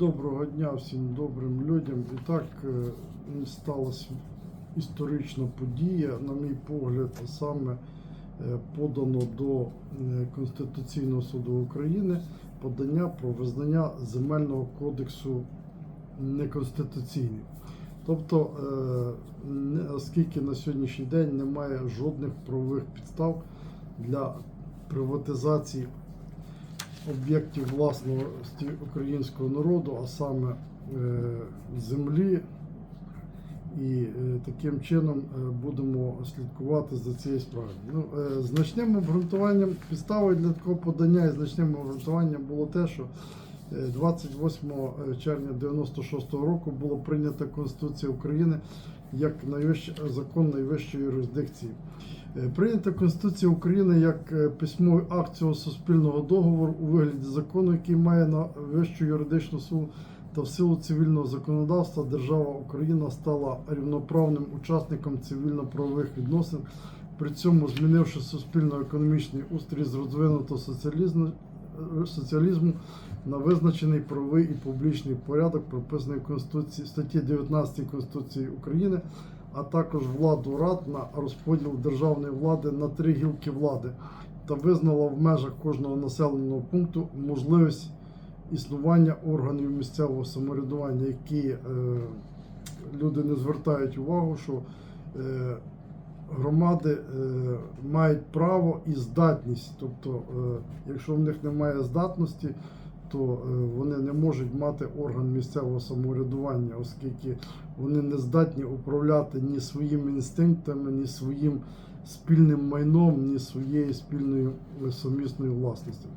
Доброго дня всім добрим людям. І так е, сталася історична подія, на мій погляд, саме е, подано до е, Конституційного суду України подання про визнання земельного кодексу неконституційним. Тобто, оскільки на сьогоднішній день немає жодних правових підстав для приватизації об'єктів власності українського народу, а саме е, землі. І е, таким чином е, будемо слідкувати за цією справою. Ну, значним обґрунтуванням підставою для такого подання і значним обґрунтуванням було те, що е, 28 червня 96 року було прийнята Конституція України як закон найвищої юрисдикції. Е, Прийнята Конституція України як е, письмовий акт цього суспільного договору у вигляді закону, який має на вищу юридичну силу та в силу цивільного законодавства держава Україна стала рівноправним учасником цивільно-правових відносин, при цьому змінивши суспільно-економічний устрій з розвинутого соціалізму, е, на визначений правовий і публічний порядок, прописаний в Конституції статті 19 Конституції України, а також владу рад на розподіл державної влади на три гілки влади та визнала в межах кожного населеного пункту можливість існування органів місцевого самоврядування, які е, люди не звертають увагу, що е, громади е, мають право і здатність. Тобто, е, якщо в них немає здатності, то е, вони не можуть мати орган місцевого самоврядування, оскільки вони не здатні управляти ні своїми інстинктами, ні своїм спільним майном, ні своєю спільною е, сумісною власністю.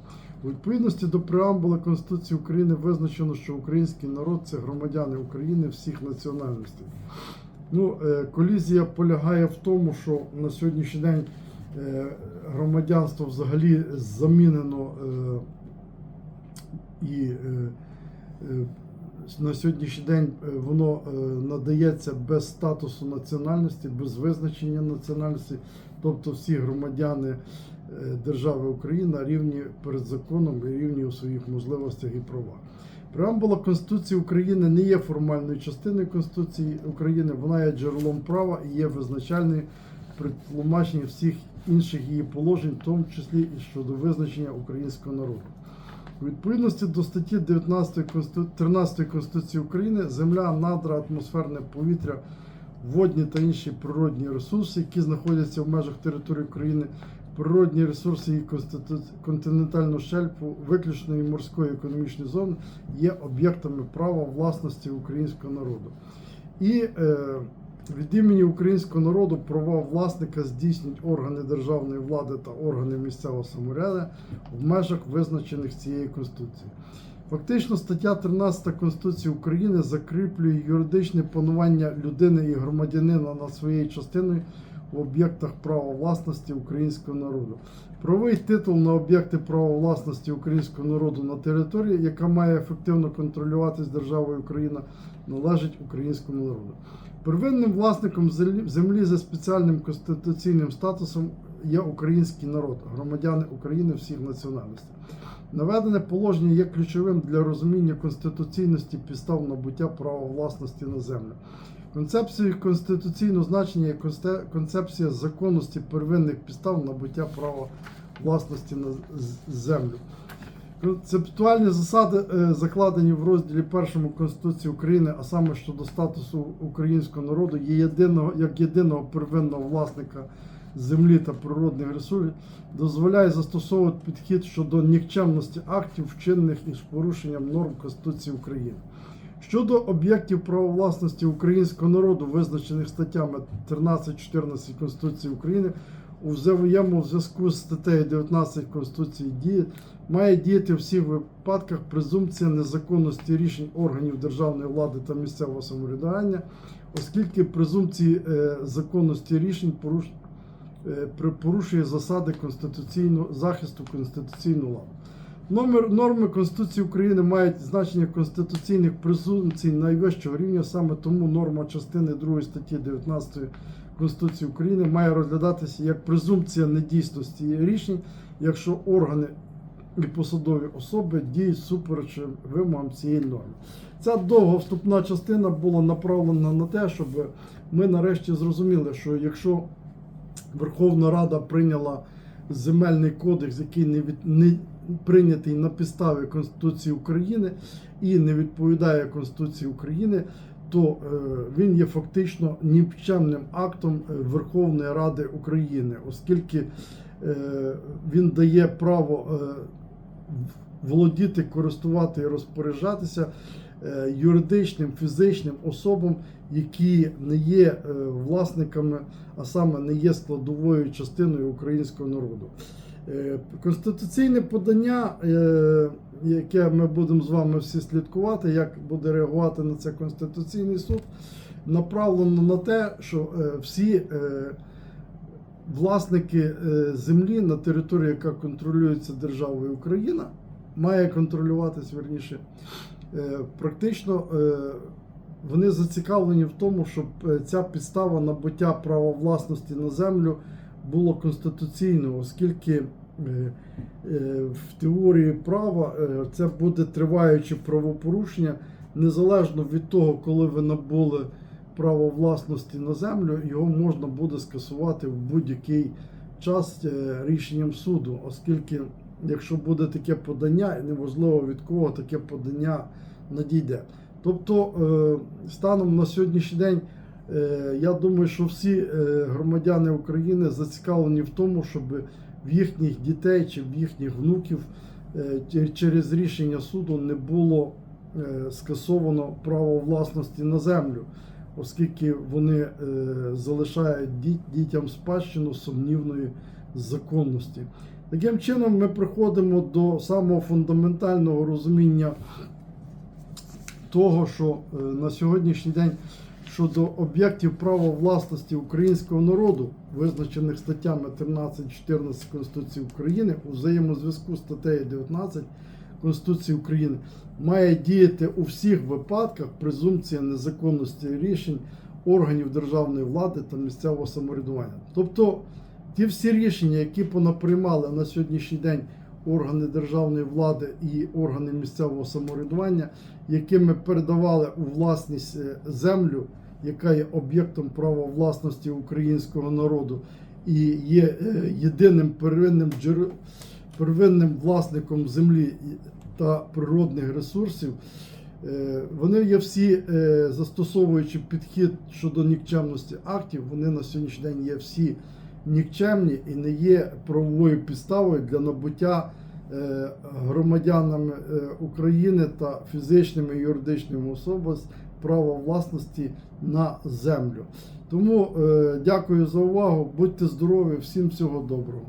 У відповідності до преамбули Конституції України визначено, що український народ це громадяни України всіх національностей. Ну, е, колізія полягає в тому, що на сьогоднішній день громадянство взагалі замінено і е, е, на сьогоднішній день е, воно надається без статусу національності, без визначення національності, тобто всі громадяни держави Україна рівні перед законом і рівні у своїх можливостях і правах. Преамбула Конституції України не є формальною частиною Конституції України, вона є джерелом права і є визначальною при тлумаченні всіх інших її положень, в тому числі і щодо визначення українського народу. Відповідності до статті 19 Конститу- 13 Конституції України земля, надра, атмосферне повітря, водні та інші природні ресурси, які знаходяться в межах території України, природні ресурси конститу- континентального шельфу, виключної морської економічної зони, є об'єктами права власності українського народу. І е, від імені українського народу права власника здійснюють органи державної влади та органи місцевого самоврядування в межах визначених цією Конституцією. Фактично, стаття 13 Конституції України закріплює юридичне панування людини і громадянина над своєю частиною в об'єктах права власності українського народу. Правовий титул на об'єкти права власності українського народу на території, яка має ефективно контролюватись державою Україна, належить українському народу. Первинним власником землі за спеціальним конституційним статусом є український народ, громадяни України всіх національностей. Наведене положення є ключовим для розуміння конституційності підстав набуття права власності на землю. Концепцією конституційного значення є концепція законності первинних підстав набуття права власності на землю. Концептуальні засади е, закладені в розділі першому Конституції України, а саме щодо статусу українського народу, є єдиного як єдиного первинного власника землі та природних ресурсів, дозволяє застосовувати підхід щодо нікчемності актів, вчинених із порушенням норм Конституції України. Щодо об'єктів права власності українського народу, визначених статтями 13-14 Конституції України, у взаємному зв'язку з статтею 19 Конституції діє, має діяти в всіх випадках презумпція незаконності рішень органів державної влади та місцевого самоврядування, оскільки презумпції е, законності рішень е, порушує засади конституційного захисту конституційного ладу. Номер норми Конституції України мають значення конституційних презумпцій найвищого рівня. Саме тому норма частини 2 статті 19 Конституції України має розглядатися як презумпція недійсності рішень, якщо органи і посадові особи діють супереч вимогам цієї норми. Ця довга вступна частина була направлена на те, щоб ми нарешті зрозуміли, що якщо Верховна Рада прийняла земельний кодекс, який не, від, не прийнятий на підставі Конституції України і не відповідає Конституції України, то е, він є фактично нікчемним актом е, Верховної Ради України, оскільки е, він дає право володіти, користувати і розпоряджатися юридичним, фізичним особам, які не є власниками, а саме не є складовою частиною українського народу. Е, Конституційне подання, е, яке ми будемо з вами всі слідкувати, як буде реагувати на це Конституційний суд, направлено на те, що е, всі власники землі на території, яка контролюється державою Україна, має контролюватись верніше. Практично вони зацікавлені в тому, щоб ця підстава набуття права власності на землю було конституційною, оскільки е, е, в теорії права е, це буде триваюче правопорушення, незалежно від того, коли ви набули право власності на землю, його можна буде скасувати в будь-який час рішенням суду, оскільки якщо буде таке подання, і неважливо від кого таке подання надійде. Тобто, станом на сьогоднішній день, я думаю, що всі е, громадяни України зацікавлені в тому, щоб в їхніх дітей чи в їхніх внуків е, через рішення суду не було е, скасовано право власності на землю, оскільки вони е, залишають дітям спадщину сумнівної законності. Таким чином, ми приходимо до самого фундаментального розуміння того, що е, на сьогоднішній день щодо об'єктів права власності українського народу, визначених статтями 13-14 Конституції України, у взаємозв'язку з статтею 19 Конституції України, має діяти у всіх випадках презумпція незаконності рішень органів державної влади та місцевого самоврядування. Тобто ті всі рішення, які понаприймали на сьогоднішній день органи державної влади і органи місцевого самоврядування, якими передавали у власність е, землю, яка є об'єктом права власності українського народу, і є е, єдиним первинним джер- первинним власником землі та природних ресурсів. Е, Вони є всі, е, застосовуючи підхід щодо нікчемності актів, вони на сьогоднішній день є всі нікчемні і не є правовою підставою для набуття громадянами України та фізичними і юридичними особами права власності на землю. Тому е, дякую за увагу. Будьте здорові, всім всього доброго.